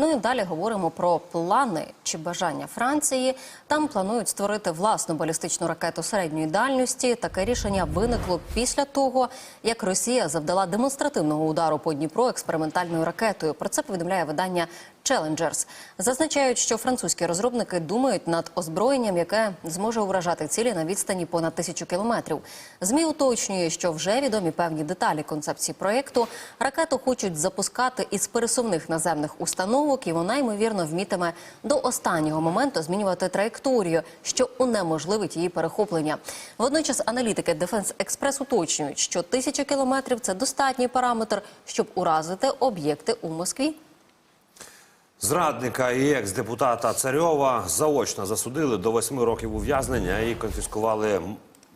Ну і далі говоримо про плани чи бажання Франції. Там планують створити власну балістичну ракету середньої дальності. Таке рішення виникло після того, як Росія завдала демонстративного удару по Дніпру експериментальною ракетою. Про це повідомляє видання Challengers. Зазначають, що французькі розробники думають над озброєнням, яке зможе уражати цілі на відстані понад тисячу кілометрів. Змі уточнює, що вже відомі певні деталі концепції проєкту. Ракету хочуть запускати із пересувних наземних установок, і вона ймовірно вмітиме до останнього моменту змінювати траєкторію, що унеможливить її перехоплення. Водночас аналітики Defense Express уточнюють, що тисяча кілометрів це достатній параметр, щоб уразити об'єкти у Москві. Зрадника і екс-депутата Царьова заочно засудили до восьми років ув'язнення і конфіскували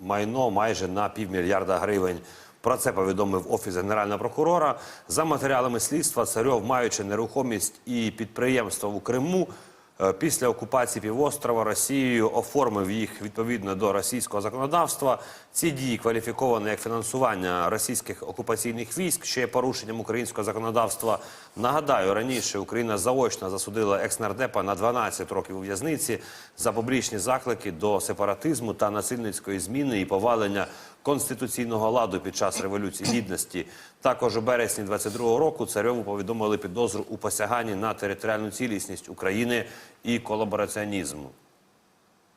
майно майже на півмільярда гривень. Про це повідомив офіс генерального прокурора. За матеріалами слідства Царьов, маючи нерухомість і підприємства у Криму, е, після окупації півострова Росією оформив їх відповідно до російського законодавства. Ці дії кваліфіковані як фінансування російських окупаційних військ, що є порушенням українського законодавства. Нагадаю, раніше Україна заочно засудила екснардепа на 12 років у в'язниці за публічні заклики до сепаратизму та насильницької зміни і повалення конституційного ладу під час революції гідності. Також у березні 22-го року царьову повідомили підозру у посяганні на територіальну цілісність України і колабораціонізму.